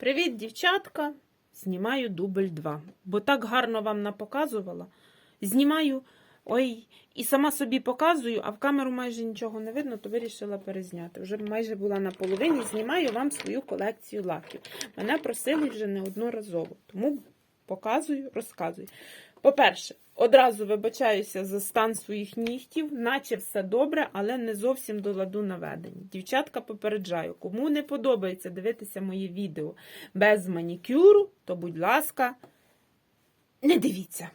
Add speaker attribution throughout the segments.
Speaker 1: Привіт, дівчатка! Знімаю дубль 2, бо так гарно вам напоказувала. Знімаю, ой, і сама собі показую, а в камеру майже нічого не видно, то вирішила перезняти. Вже майже була на половині, знімаю вам свою колекцію лаків. Мене просили вже неодноразово, тому показую, розказую. По-перше, одразу вибачаюся за стан своїх нігтів, наче все добре, але не зовсім до ладу наведені. Дівчатка попереджаю, кому не подобається дивитися моє відео без манікюру, то, будь ласка, не дивіться.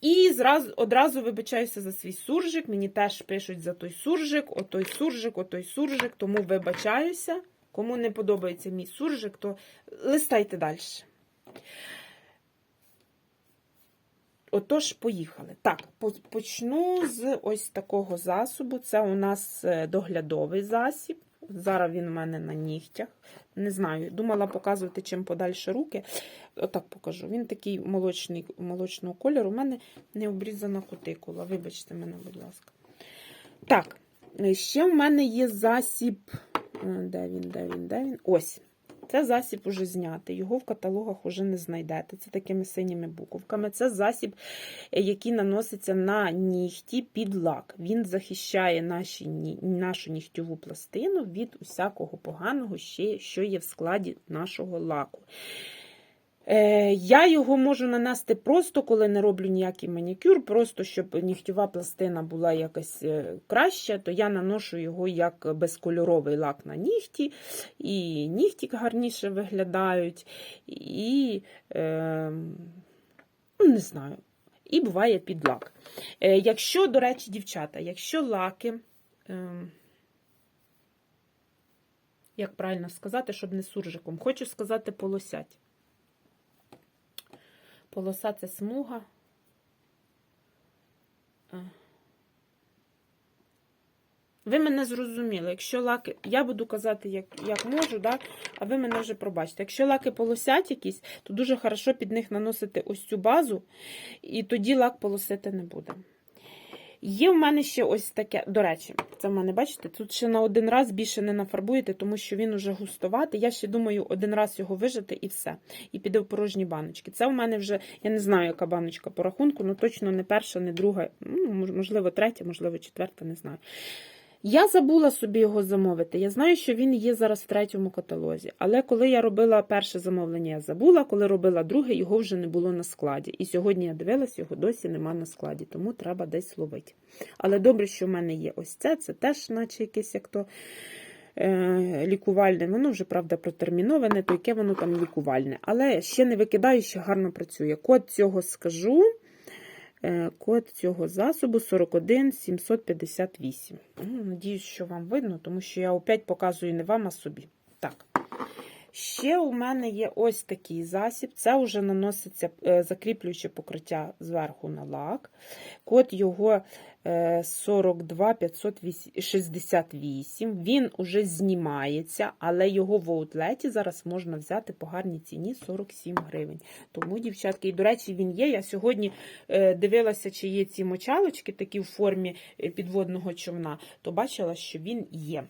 Speaker 1: І зразу, одразу вибачаюся за свій суржик. Мені теж пишуть за той суржик, отой суржик, отой суржик, тому вибачаюся. Кому не подобається мій суржик, то листайте далі. Отож, поїхали. Так, почну з ось такого засобу. Це у нас е, доглядовий засіб. Зараз він у мене на нігтях. Не знаю, думала показувати чим подальше руки. Отак покажу. Він такий молочний, молочного кольору. У мене не обрізана кутикула. Вибачте мене, будь ласка. Так, е, ще в мене є засіб. е, Де він, де він, де він? Ось. Це засіб уже знятий, його в каталогах уже не знайдете. Це такими синіми буковками. Це засіб, е, який наноситься на нігті під лак. Він захищає наші, нашу нігтьову пластину від усякого поганого, ще, що є в складі нашого лаку. Е, я його можу нанести просто, коли не роблю ніякий манікюр, просто щоб нігтєва пластина була якась е, краща, то я наношу його як безкольоровий лак на нігті, і нігті гарніше виглядають, і е, не знаю. І буває під лак. Е, якщо, до речі, дівчата, якщо лаки, е, як правильно сказати, щоб не суржиком, хочу сказати полосять. Полоса це смуга. Ви мене зрозуміли. Якщо лаки, я буду казати, як як можу, да? а ви мене вже пробачите. Якщо лаки полосять якісь, то дуже хорошо під них наносити ось цю базу, і тоді лак полосити не буде. Є в мене ще ось таке, до речі, це в мене, бачите, тут ще на один раз більше не нафарбуєте, тому що він уже густоватий. Я ще думаю, один раз його вижити і все. І піде в порожні баночки. Це в мене вже, я не знаю, яка баночка по рахунку, ну точно не перша, не друга, ну, можливо, третя, можливо, четверта, не знаю. Я забула собі його замовити. Я знаю, що він є зараз в третьому каталозі. Але коли я робила перше замовлення, я забула. Коли робила друге, його вже не було на складі. І сьогодні я дивилась, його досі нема на складі, тому треба десь ловити. Але добре, що в мене є ось це. Це теж, наче якесь як то е, лікувальне. Воно вже, правда, протерміноване, то яке воно там лікувальне. Але ще не викидаю, ще гарно працює. Код цього скажу. Е, Код цього засобу 41758. Ну, Надіюсь, що вам видно, тому що я опять показую не вам, а собі. Так. Ще у мене є ось такий засіб. Це вже наноситься е, закріплююче покриття зверху на лак. Код його е, 42568. Він уже знімається, але його в аутлеті зараз можна взяти по гарній ціні 47 гривень. Тому, дівчатки, і до речі, він є. Я сьогодні е, дивилася, чи є ці мочалочки такі в формі е, підводного човна, то бачила, що він є.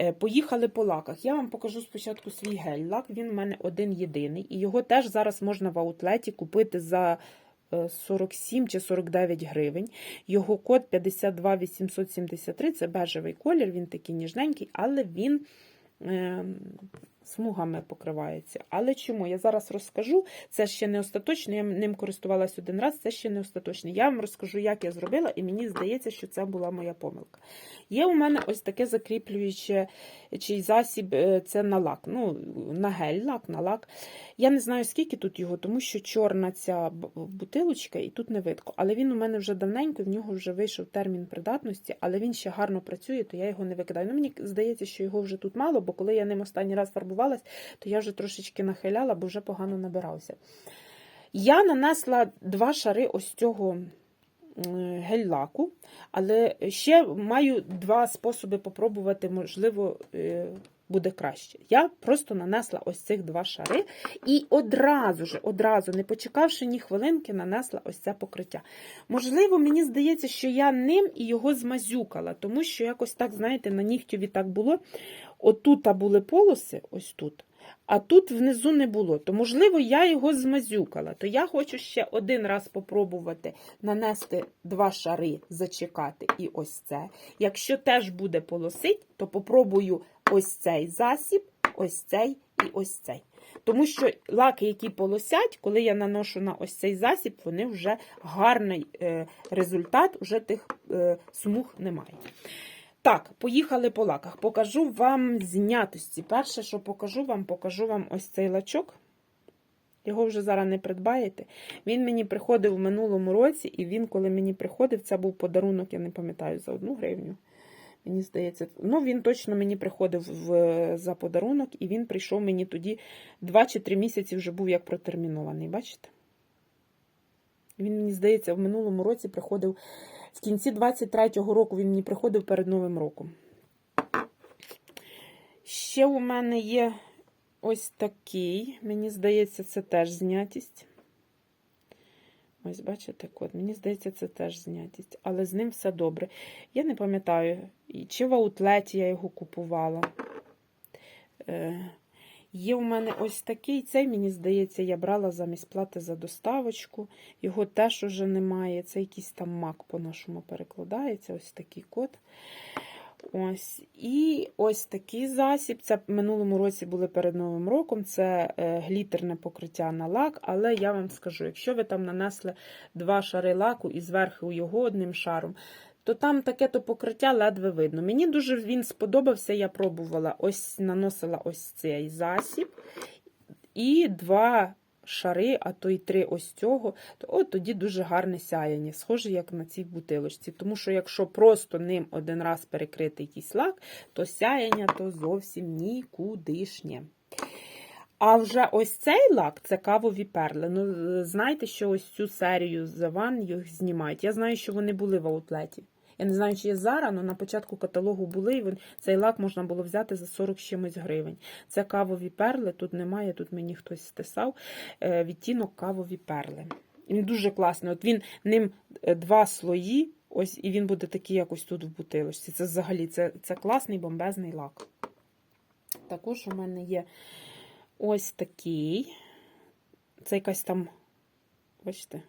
Speaker 1: Е, Поїхали по лаках. Я вам покажу спочатку свій гель-лак. Він в мене один єдиний. І його теж зараз можна в аутлеті купити за е, 47 чи 49 гривень. Його код 52873, це бежевий колір, він такий ніжненький, але він е, смугами покривається. Але чому? Я зараз розкажу. Це ще не остаточно, я ним користувалась один раз, це ще не остаточно. Я вам розкажу, як я зробила, і мені здається, що це була моя помилка. Є у мене ось таке закріплююче чий засіб, е, це на лак. Ну, на гель, лак, на лак. Я не знаю, скільки тут його, тому що чорна ця бутилочка, і тут не видко. Але він у мене вже давненько, в нього вже вийшов термін придатності, але він ще гарно працює, то я його не викидаю. Ну, мені здається, що його вже тут мало, бо коли я ним останній раз фарбувалась, то я вже трошечки нахиляла, бо вже погано набирався. Я нанесла два шари ось цього гель-лаку, але ще маю два способи попробувати, можливо, е, буде краще. Я просто нанесла ось цих два шари і одразу ж, одразу, не почекавши ні хвилинки, нанесла ось це покриття. Можливо, мені здається, що я ним і його змазюкала, тому що якось так, знаєте, на нігтєві так було. Отут були полоси, ось тут. А тут внизу не було, то, можливо, я його змазюкала. То я хочу ще один раз спробувати нанести два шари, зачекати і ось це. Якщо теж буде полосить, то попробую ось цей засіб, ось цей і ось цей. Тому що лаки, які полосять, коли я наношу на ось цей засіб, вони вже гарний е, результат, вже тих е, смуг немає. Так, поїхали по лаках. Покажу вам знятості. Перше, що покажу вам, покажу вам ось цей лачок. Його вже зараз не придбаєте. Він мені приходив в минулому році, і він, коли мені приходив, це був подарунок, я не пам'ятаю, за одну гривню. Мені здається, ну він точно мені приходив в, за подарунок, і він прийшов мені тоді 2 чи 3 місяці вже був як протермінований. Бачите? Він, мені здається, в минулому році приходив. В кінці 23-го року він мені приходив перед Новим роком. Ще у мене є ось такий. Мені здається, це теж знятість. Ось, бачите, код. Мені здається, це теж знятість. Але з ним все добре. Я не пам'ятаю, чи в аутлеті я його купувала. Е, Є у мене ось такий. Цей, мені здається, я брала замість плати за доставочку. Його теж уже немає. Це якийсь там мак по-нашому перекладається. Ось такий код. Ось. І ось такий засіб. Це в минулому році були перед Новим роком. Це е, глітерне покриття на лак. Але я вам скажу, якщо ви там нанесли два шари лаку і зверху його одним шаром, то там таке то покриття ледве видно. Мені дуже він сподобався, я пробувала, ось наносила ось цей засіб. І два шари, а то й три ось цього, то от тоді дуже гарне сяяння, схоже, як на цій бутилочці. Тому що, якщо просто ним один раз перекрити якийсь лак, то сяяння то зовсім нікудишнє. А вже ось цей лак це кавові перли. Ну, знаєте, що ось цю серію The One їх знімають. Я знаю, що вони були в аутлеті. Я не знаю, чи є зараз, але на початку каталогу були, і цей лак можна було взяти за 40 чимось гривень. Це кавові перли, тут немає, тут мені хтось стисав. Е, Відтінок кавові перли. Він дуже класний. От він ним е, два слої, ось, і він буде такий якось тут в бутилочці. Це взагалі це, це класний бомбезний лак. Також у мене є ось такий. Це якась там, бачите,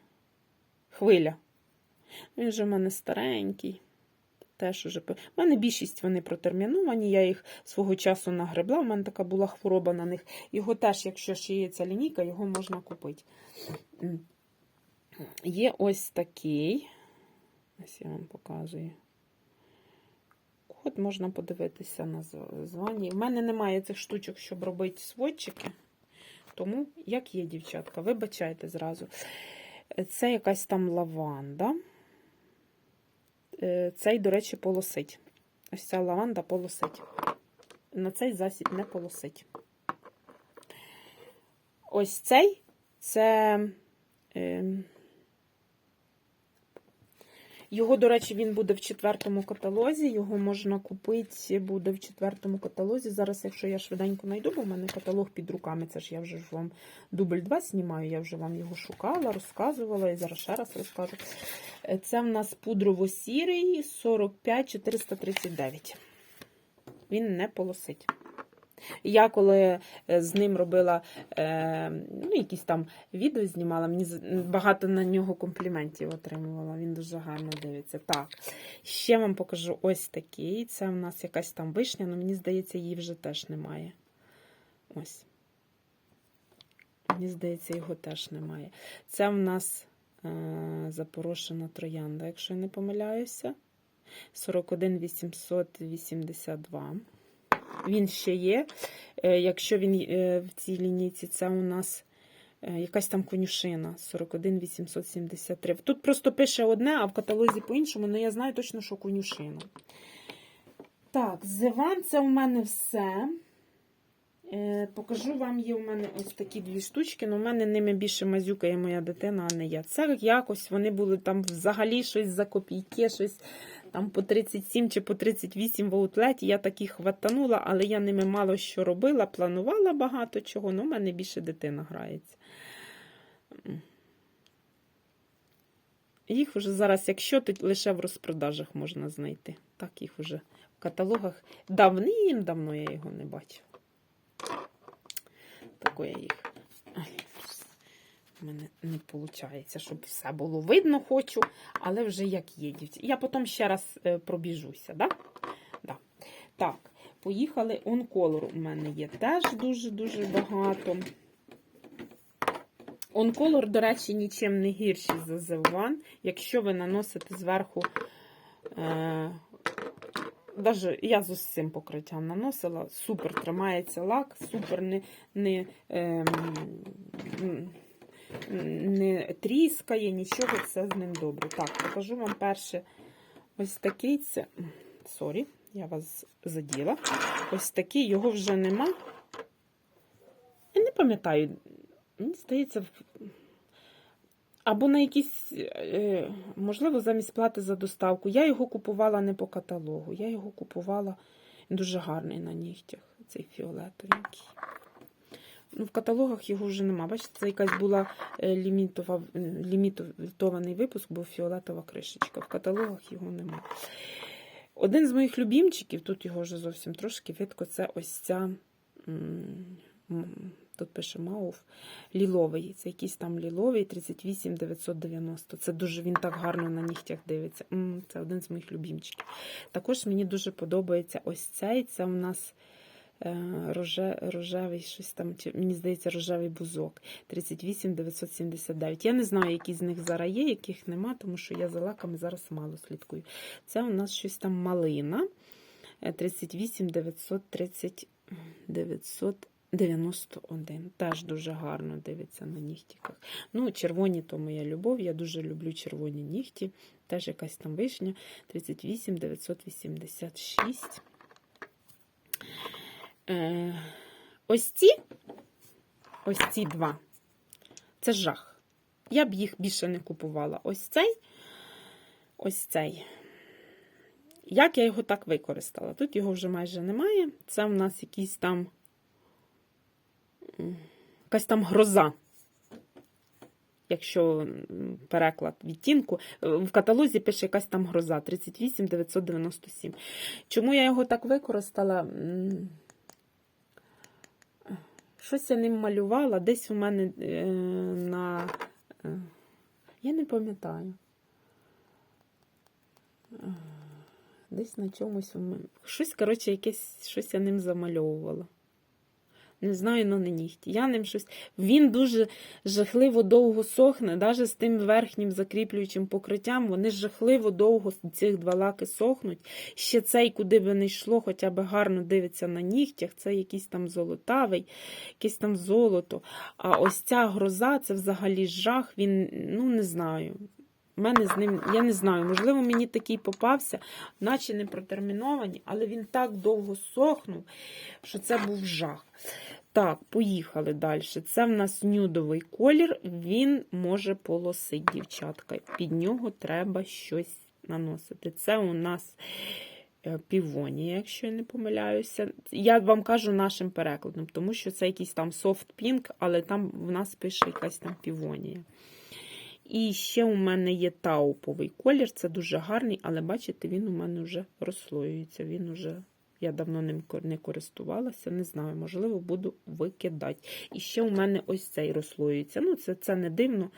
Speaker 1: хвиля. Він же в мене старенький. Теж уже... У мене більшість вони протерміновані, я їх свого часу нагребла, у мене така була хвороба на них. Його теж, якщо ще є ця лінійка, його можна купити. Є ось такий. Ось я вам показую. Код можна подивитися на звані. У мене немає цих штучок, щоб робити сводчики. Тому, як є, дівчатка, вибачайте зразу. Це якась там лаванда. Е, Цей, до речі, полосить. Ось ця лаванда полосить. На цей засіб не полосить. Ось цей це. Його, до речі, він буде в четвертому каталозі. Його можна купити, буде в четвертому каталозі. Зараз, якщо я швиденько знайду, бо в мене каталог під руками. Це ж я вже ж вам дубль 2 знімаю, я вже вам його шукала, розказувала і зараз ще раз розкажу. Е, Це в нас пудрово-сірий 45-439. Він не полосить. Я коли е, з ним робила е, ну, якісь там відео знімала, мені багато на нього компліментів отримувала. Він дуже гарно дивиться. Так, ще вам покажу ось такий. Це в нас якась там вишня, але мені здається, її вже теж немає. Ось. Мені здається, його теж немає. Це в нас е, запорошена троянда, якщо я не помиляюся. 41 882. Він ще є. Е, Якщо він е, в цій лінійці, це у нас е, якась там конюшина 41 873. Тут просто пише одне, а в каталозі по-іншому, але я знаю точно, що конюшина. Так, зиван це у мене все. Покажу вам, є у мене ось такі дві штучки, але у мене ними більше мазюкає моя дитина, а не я. Це якось вони були там взагалі щось за копійки, щось Там по 37 чи по 38 в аутлеті я такі хватанула, але я ними мало що робила, планувала багато чого, ну в мене більше дитина грається. Їх вже зараз, якщо, то лише в розпродажах можна знайти. Так їх вже в каталогах давним-давно я його не бачила. Тако я їх. У мене не виходить, щоб все було видно, хочу, але вже як є дівці. Я потім ще раз е, пробіжуся, да? Да. Так, поїхали. Онколор у мене є теж дуже-дуже багато. Онколор, до речі, нічим не гірший за The Якщо ви наносите зверху. Е Даже я з цим покриттям наносила, супер тримається лак, супер не не, е, не тріскає, нічого, все з ним добре. Так, покажу вам перше ось такий це. Сорі, я вас заділа. Ось такий, його вже нема. Я не пам'ятаю, мені здається, або на якісь, е, можливо, замість плати за доставку. Я його купувала не по каталогу. Я його купувала дуже гарний на нігтях, цей фіолетовенький. Ну, В каталогах його вже нема. Бачите, це якась була е, лімітова, лімітований випуск, був фіолетова кришечка. В каталогах його нема. Один з моїх любімчиків, тут його вже зовсім трошки видко, це ось ця Тут пише Мауф. Ліловий. Це якийсь там ліловий 38 990. Це дуже він так гарно на нігтях дивиться. Це один з моїх любімчиків. Також мені дуже подобається ось цей. Це у нас е, рожевий щось там, мені здається, рожевий бузок 38 979. Я не знаю, які з них зараз є, яких нема, тому що я за лаками зараз мало слідкую. Це у нас щось там малина. 38 930 900. 91. Теж дуже гарно дивиться на нігтіках. Ну, червоні то моя любов. Я дуже люблю червоні нігті. Теж якась там вишня. 38 986. Е, Ось ці ось ці два. Це жах. Я б їх більше не купувала. Ось цей, ось цей. Як я його так використала? Тут його вже майже немає. Це в нас якийсь там якась там гроза. Якщо переклад відтінку, в каталозі пише якась там гроза 38 997. Чому я його так використала? Щось я ним малювала, десь у мене е, на. Е, я не пам'ятаю. Десь на чомусь у мене. Щось, коротше, якесь щось я ним замальовувала. Не знаю, ну не нігті. Я ним щось. Він дуже жахливо довго сохне, навіть з тим верхнім закріплюючим покриттям, вони жахливо довго цих два лаки сохнуть. Ще цей, куди би не йшло, хоча б гарно дивиться на нігтях, це якийсь там золотавий, якесь там золото. А ось ця гроза це взагалі жах, він, ну не знаю. У мене з ним, я не знаю, можливо, мені такий попався, наче не протерміновані, але він так довго сохнув, що це був жах. Так, поїхали далі. Це в нас нюдовий колір, він може полосити, дівчатка. Під нього треба щось наносити. Це у нас е, півонія, якщо я не помиляюся. Я вам кажу нашим перекладом, тому що це якийсь там pink, але там в нас пише якась там півонія. І ще у мене є тауповий колір, це дуже гарний, але бачите, він у мене вже розслоюється. Він уже, я давно ним не користувалася, не знаю, можливо, буду викидати. І ще у мене ось цей розслоюється. Ну, це це не дивно.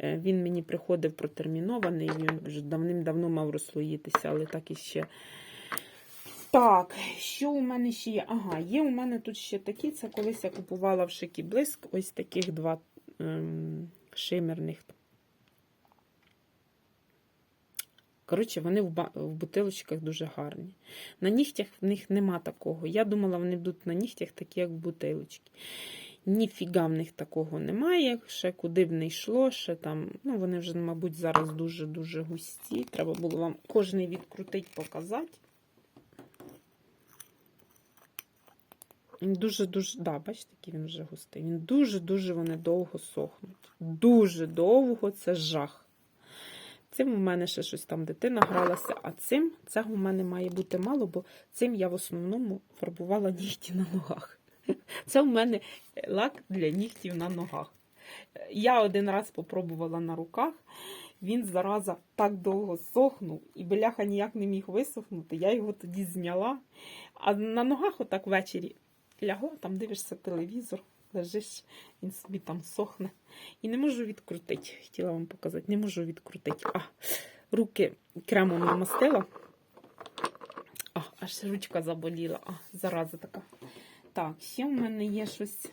Speaker 1: Е, він мені приходив протермінований, він вже давним-давно мав розслоїтися, але так і ще. Так, що у мене ще є? Ага, є у мене тут ще такі. Це колись я купувала в шикі блиск, ось таких два ем, шимерних. Коротше, вони в бутилочках дуже гарні. На нігтях в них нема такого. Я думала, вони будуть на нігтях такі, як в бутилочки. Ніфіга в них такого немає. Ще куди б не йшло, ще там, ну вони вже, мабуть, зараз дуже-дуже густі. Треба було вам кожний відкрутити, показати. Він дуже-дуже, да, бачите, який він вже густий. Він дуже-дуже вони довго сохнуть. Дуже довго це жах. Цим у мене ще щось там дитина гралася, а цим цього у мене має бути мало, бо цим я в основному фарбувала нігті на ногах. Це у мене лак для нігтів на ногах. Я один раз попробувала на руках. Він зараза так довго сохнув, і бляха ніяк не міг висохнути. Я його тоді зняла. А на ногах отак ввечері лягла, там дивишся телевізор, лежиш, він собі там сохне. І не можу відкрутити. Хотіла вам показати, не можу відкрутити. А, руки кремом намастила. А, аж ручка заболіла. А, зараза така. Так, ще в мене є щось.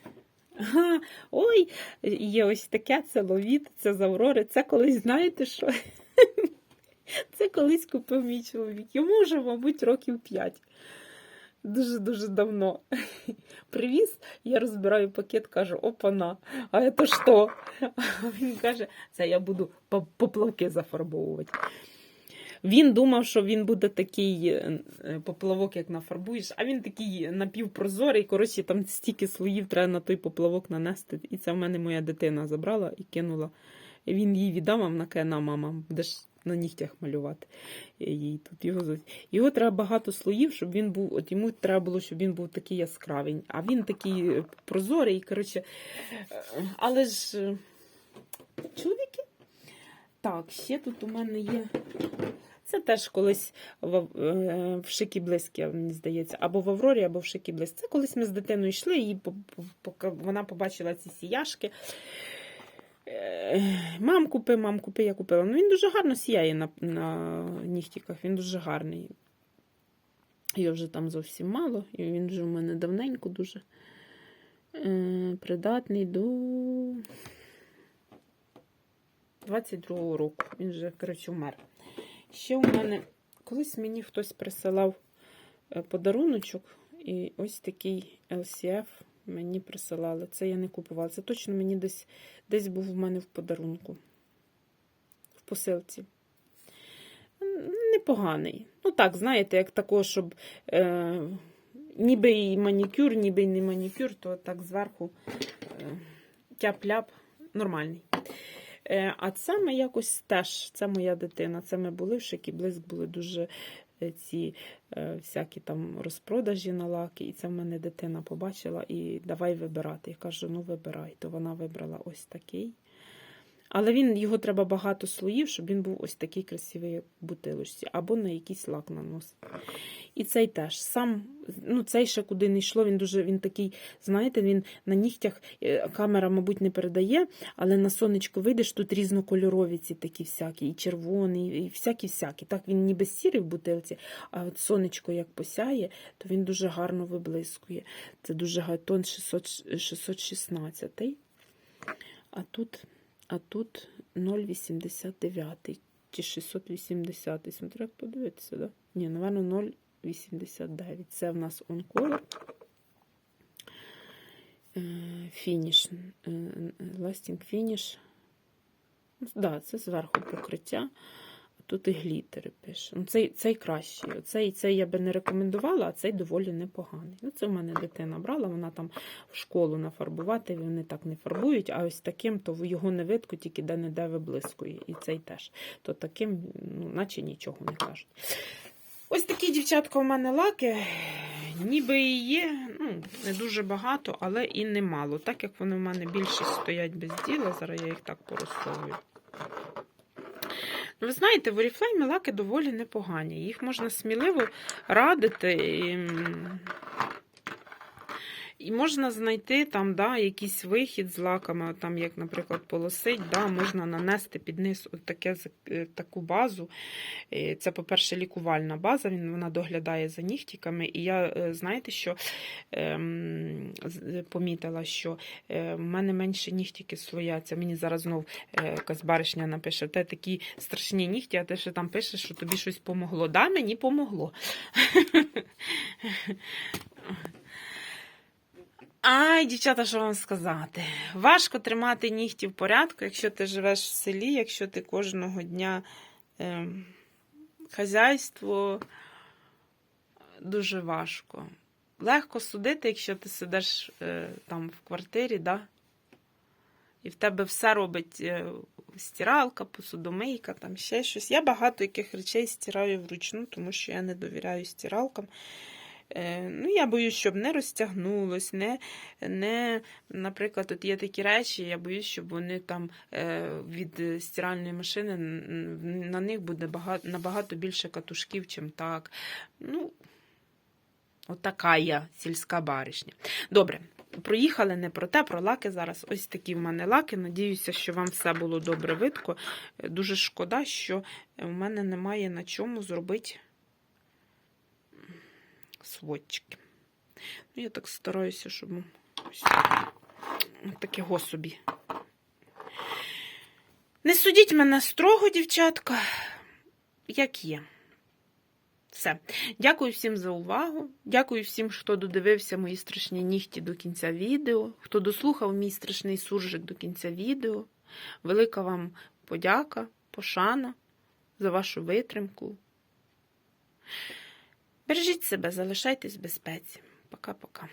Speaker 1: Ага, ой, є ось таке, це ловіт, це з Аврори. Це колись, знаєте що? Це колись купив мій чоловік. Йому вже, мабуть, років 5. Дуже-дуже давно. Привіз, я розбираю пакет, кажу, опана, а це що? А він каже, це я буду поплавки зафарбовувати. Він думав, що він буде такий е, е, поплавок, як нафарбуєш, а він такий напівпрозорий. Коротше, там стільки слоїв треба на той поплавок нанести. І це в мене моя дитина забрала і кинула. Він їй віддав, а вона каже, на мама, будеш на нігтях малювати. Їй тут його, його треба багато слоїв, щоб він був. От йому треба було, щоб він був такий яскравий. А він такий е, прозорий, коротше. е, Але ж е, чоловіки. Так, ще тут у мене є. Це теж колись в, в Шикі Блискі, мені здається, або в Аврорі, або в Шикі Блиск. Це колись ми з дитиною йшли, і вона побачила ці сіяшки. Е, Мам купи, мам купи, я купила. Ну він дуже гарно сіяє на, на нігтіках, він дуже гарний. Його вже там зовсім мало, і він вже у мене давненько дуже е, придатний до 22-го року. Він вже, коротше, вмер. Ще у мене колись мені хтось присилав е, подаруночок, і ось такий LCF мені присилали. Це я не купувала. Це точно мені десь, десь був у мене в подарунку, в посилці. Непоганий. Ну так, знаєте, як такого, щоб е, ніби і манікюр, ніби і не манікюр, то так зверху е, тяп-ляп нормальний. Е, А це ми якось теж, це моя дитина. Це ми були в Шикі Блиск, були дуже ці е, всякі там розпродажі на лаки. І це в мене дитина побачила і давай вибирати. Я кажу, ну вибирай. То вона вибрала ось такий. Але він, його треба багато слоїв, щоб він був ось такий красивий, як в бутилочці, або на якийсь лак наносити. І цей теж. Сам, ну цей ще куди не йшло, він дуже він такий, знаєте, він на нігтях е, камера, мабуть, не передає, але на сонечко вийдеш, тут різнокольорові ці такі всякі, і червоний, і всякі-всякі. Так, він ніби сірий в бутилці, а от сонечко як посяє, то він дуже гарно виблискує. Це дуже гарно, тон 600, 616. А тут, а тут 0,89 чи 680. Смотри, як подивитися, да? Ні, напевно, 0,89. Це в нас онколор. Фініш. Ластінг фініш. Так, це зверху покриття. Тут і глітери пише. Ну, цей, цей кращий. Цей, цей я би не рекомендувала, а цей доволі непоганий. Ну, це в мене дитина брала, вона там в школу нафарбувати, вони так не фарбують, а ось таким, то його не видко, тільки де-не-де виблискує. І цей теж. То таким, ну, наче нічого не кажуть. Ось такі, дівчатка, у мене лаки. Ніби і є, ну, не дуже багато, але і немало. Так як вони в мене більше стоять без діла, зараз я їх так порозсовую. Ви знаєте, в Oriflame лаки доволі непогані. Їх можна сміливо радити. І, і можна знайти там да, якийсь вихід з лаками, там, як, наприклад, полосить, да, можна нанести під низ от таке, е, таку базу. Е, Це, по-перше, лікувальна база, він, вона доглядає за нігтиками. І я, е, знаєте, що ем, помітила, що в мене менше нігтики слояться. Мені зараз знов якась баришня напише, те такі страшні нігті, а ти ще там пишеш, що тобі щось помогло. Да, мені помогло. Ай, дівчата, що вам сказати? Важко тримати нігті в порядку, якщо ти живеш в селі, якщо ти кожного дня ем, хазяйство дуже важко. Легко судити, якщо ти сидиш е, там в квартирі, да? і в тебе все робить е, стиралка, посудомийка, там ще щось. Я багато яких речей стираю вручну, тому що я не довіряю стиралкам. Е, Ну, я боюсь, щоб не розтягнулось, не, не, наприклад, тут є такі речі, я боюсь, щоб вони там е, від стиральної машини на них буде багато, набагато більше катушків, чим так. Ну, отака я сільська баришня. Добре, проїхали не про те, про лаки зараз. Ось такі в мене лаки. Надіюся, що вам все було добре видко. Е, Дуже шкода, що в мене немає на чому зробити сводчики. Ну, я так стараюся, щоб ось такого собі. Не судіть мене строго, дівчатка, як є. Все. Дякую всім за увагу. Дякую всім, хто додивився мої страшні нігті до кінця відео, хто дослухав мій страшний суржик до кінця відео. Велика вам подяка, пошана за вашу витримку. Бережіть себе, залишайтесь в безпеці. Пока-пока.